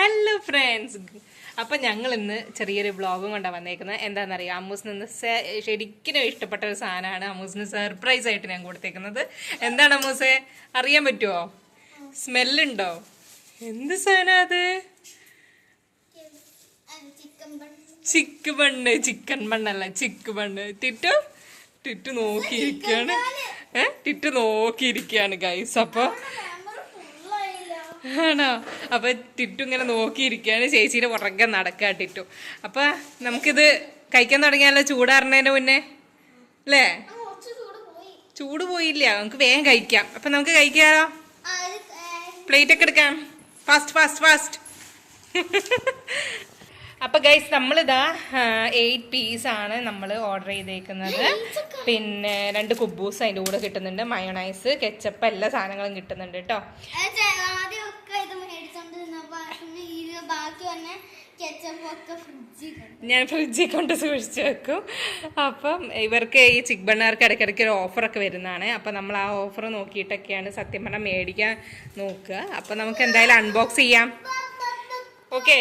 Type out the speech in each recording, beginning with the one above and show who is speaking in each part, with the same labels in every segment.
Speaker 1: Hello friends അപ്പൊ ഞങ്ങൾ ഇന്ന് ചെറിയൊരു വ്ളോഗും കൊണ്ടാണ് വന്നേക്കുന്നത് എന്താണെന്നറിയാം അമ്മൂസിന് ഇന്ന് ശരിക്കും ഇഷ്ടപ്പെട്ട ഒരു സാധനമാണ് അമ്മൂസിന് സർപ്രൈസ് ആയിട്ട് ഞാൻ കൊടുത്തേക്കുന്നത്. എന്താണ് അമ്മൂസെ? അറിയാൻ പറ്റുമോ സ്മെല്ലുണ്ടോ എന്ത് സാധനം അത്? ചിക്ക് ബണ്ണ് ചിക്കൻ ബണ്ണല്ല ചിക്ക് ബണ്ണ് ടിറ്റു ടിറ്റു നോക്കിയിരിക്കുകയാണ് ഏ? ടിറ്റു നോക്കിയിരിക്കുകയാണ് ഗൈസ് അപ്പൊ
Speaker 2: ക്യാമറ ഫുള്ളായില്ല
Speaker 1: ആണോ? അപ്പൊ ടിറ്റു ഇങ്ങനെ നോക്കിയിരിക്കുകയാണ്. ചേച്ചിയുടെ പുറകെ നടക്കുക ടിറ്റു അപ്പൊ നമുക്കിത് കഴിക്കാൻ തുടങ്ങിയാലോ? ചൂടാറുന്നതിന് മുന്നേ? അല്ലേ?
Speaker 2: ചൂട് പോയി.
Speaker 1: ചൂട് പോയില്ല. നമുക്ക് വേഗം കഴിക്കാം. അപ്പൊ നമുക്ക് കഴിക്കാലോ? പ്ലേറ്റ് ഒക്കെ എടുക്കാം. ഫാസ്റ്റ് ഫാസ്റ്റ് ഫാസ്റ്റ് അപ്പൊ ഗൈസ് നമ്മളിതാ എയ്റ്റ് പീസ് ആണ് നമ്മൾ ഓർഡർ ചെയ്തേക്കുന്നത്. പിന്നെ രണ്ട് കുബൂസ് അതിന്റെ കൂടെ കിട്ടുന്നുണ്ട്. മയോണൈസ് കെച്ചപ്പ് എല്ലാ സാധനങ്ങളും കിട്ടുന്നുണ്ട് കേട്ടോ
Speaker 2: ഫ്രിഡ്ജിൽ
Speaker 1: ഞാൻ ഫ്രിഡ്ജിൽ കൊണ്ട് സൂക്ഷിച്ചു വെക്കും. അപ്പം ഇവർക്ക് ഈ ചിക്ക് ബണ്ണാർക്ക് ഇടയ്ക്കിടയ്ക്ക് ഒരു ഓഫറൊക്കെ വരുന്നതാണ്. അപ്പം നമ്മൾ ആ ഓഫർ നോക്കിയിട്ടൊക്കെയാണ് സത്യം പറഞ്ഞാൽ മേടിക്കാൻ നോക്കുക. അപ്പം നമുക്ക് എന്തായാലും അൺബോക്സ് ചെയ്യാം. ഓക്കെ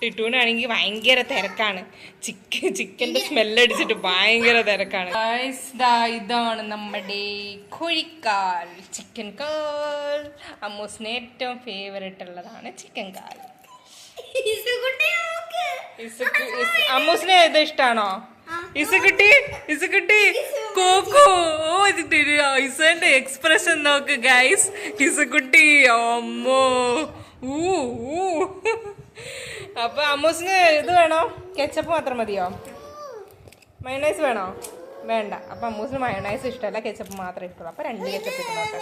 Speaker 1: ടിട്ടൂനാണെങ്കിൽ ഭയങ്കര തിരക്കാണ്. ചിക്കൻ ചിക്കന്റെ സ്മെല്ലടിച്ചിട്ട് ഭയങ്കര തിരക്കാണ്. ഇതാണ് നമ്മുടെ കോഴിക്കാൽ ചിക്കൻ കാൽ അമ്മൂസിന് ഏറ്റവും ഫേവറേറ്റ് ഉള്ളതാണ് ചിക്കൻ കാൽ അമ്മൂസിന് ഇത് ഇഷ്ടാണോ? ഇസുകുട്ടി ഇസുകുട്ടി കോക്കോ. ഓ ഇതിന്റെ ഇസന്റെ എക്സ്പ്രഷൻ നോക്ക് ഗൈസ് ഇസുകുട്ടി അമ്മോ. ഊ ഊ. അപ്പൊ അമ്മൂസിന് ഇത് വേണോ? കെച്ചപ്പ് മാത്രം മതിയോ? മയണൈസ് വേണോ? വേണ്ട. അപ്പൊ അമ്മൂസിന് മയണൈസ് ഇഷ്ടമല്ല കെച്ചപ്പ് മാത്രമേ ഇഷ്ടമുള്ളൂ അപ്പൊ രണ്ട് കെച്ചപ്പ് ഇട്ടുന്നോട്ടെ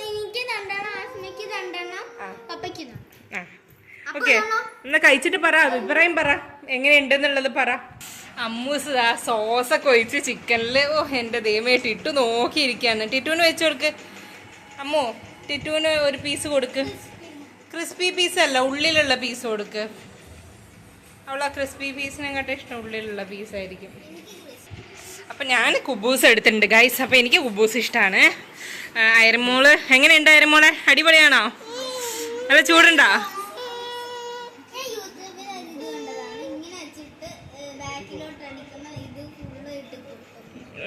Speaker 1: ഓക്കെ. എന്നാ കഴിച്ചിട്ട് പറ അഭിപ്രായം പറ. എങ്ങനെയുണ്ടെന്നുള്ളത് പറ. അമ്മൂസ് ആ സോസൊക്കെ ഒഴിച്ച് ചിക്കനിൽ ഓ എന്റെ ദൈവമേ ടിറ്റു നോക്കിയിരിക്കാന്ന് ടിറ്റുവിന് വെച്ച് കൊടുക്ക്. അമ്മോ ടിറ്റുവിന് ഒരു പീസ് കൊടുക്ക്. ക്രിസ്പി പീസ് അല്ല ഉള്ളിലുള്ള പീസ് കൊടുക്ക്. അവളാ ക്രിസ്പി പീസിനെക്കാട്ടും ഇഷ്ടം ഉള്ളിലുള്ള പീസായിരിക്കും അപ്പം ഞാൻ കുബൂസ് എടുത്തിട്ടുണ്ട് ഗൈസ് അപ്പം എനിക്ക് കുബൂസ് ഇഷ്ടമാണ് അയരമോൾ എങ്ങനെയുണ്ട് അയരമോളെ അടിപൊളിയാണോ? അല്ല ചൂടുണ്ടോ?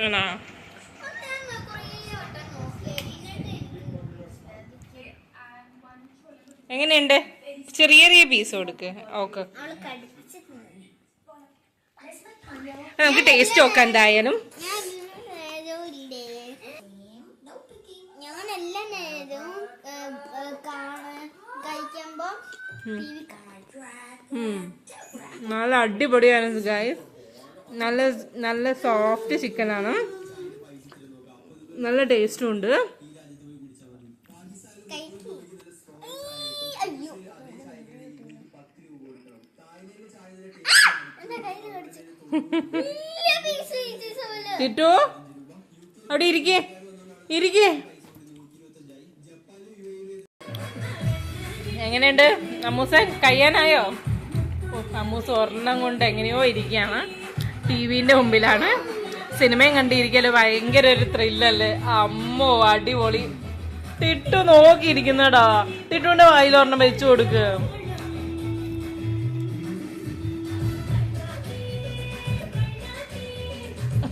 Speaker 1: ആണോ? എങ്ങനെയുണ്ട്? ചെറിയ ചെറിയ പീസ് കൊടുക്ക്. ഓക്കെ. നമുക്ക് ടേസ്റ്റ് നോക്കാം എന്തായാലും. നല്ല അടിപൊളിയാണ് ഗായ് നല്ല നല്ല സോഫ്റ്റ് ചിക്കനാണ് നല്ല ടേസ്റ്റും ഉണ്ട്. കിട്ടു? അവിടെ ഇരിക്കേ. ഇരിക്കേ. എങ്ങനെയുണ്ട്? അമ്മൂസൻ കഴിയാനായോ? ഓ, അമ്മൂസ് ഒരെണ്ണം കൊണ്ട് എങ്ങനെയോ ഇരിക്കുകയാണ്. ടി വിന്റെ മുമ്പിലാണ്. സിനിമയും കണ്ടിരിക്കൽ ഭയങ്കര ഒരു ത്രില്ലല്ലേ അമ്മോ അടിപൊളി. തിട്ടു നോക്കിയിരിക്കുന്നടാ. തിട്ടുവിന്റെ വായിൽ ഒരെണ്ണം വെച്ചു കൊടുക്ക്.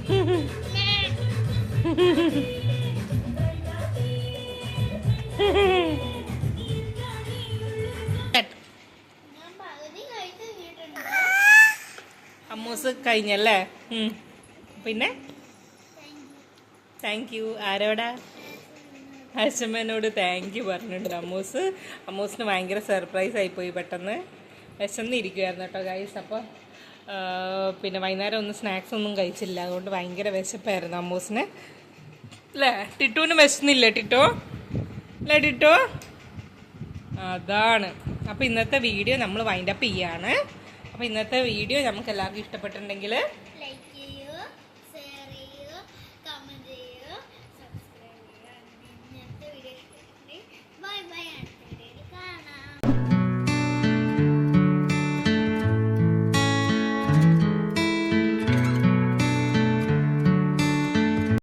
Speaker 1: കഴിഞ്ഞല്ലേ? പിന്നെ? താങ്ക് യു ആരോടാ അച്ഛമ്മനോട് താങ്ക് യു പറഞ്ഞിട്ടുണ്ട്. അമ്മൂസ് അമ്മൂസിന് ഭയങ്കര സർപ്രൈസ് ആയിപ്പോയി പെട്ടെന്ന്. വിശന്നിരിക്കുമായിരുന്നു കേട്ടോ ഗൈസ് അപ്പോൾ പിന്നെ വൈകുന്നേരം ഒന്നും സ്നാക്സ് ഒന്നും കഴിച്ചില്ല. അതുകൊണ്ട് ഭയങ്കര വിശപ്പായിരുന്നു അമ്മൂസിന്. അല്ലേ ടിട്ടുവിന് വിശന്നില്ലേ ടിട്ടോ? അല്ലേ ടിട്ടോ? അതാണ്. അപ്പോൾ ഇന്നത്തെ വീഡിയോ നമ്മൾ വൈൻഡപ്പ് ചെയ്യാണ്. അപ്പോൾ ഇന്നത്തെ വീഡിയോ നമുക്ക് എല്ലാവർക്കും ഇഷ്ടപ്പെട്ടിട്ടുണ്ടെങ്കിൽ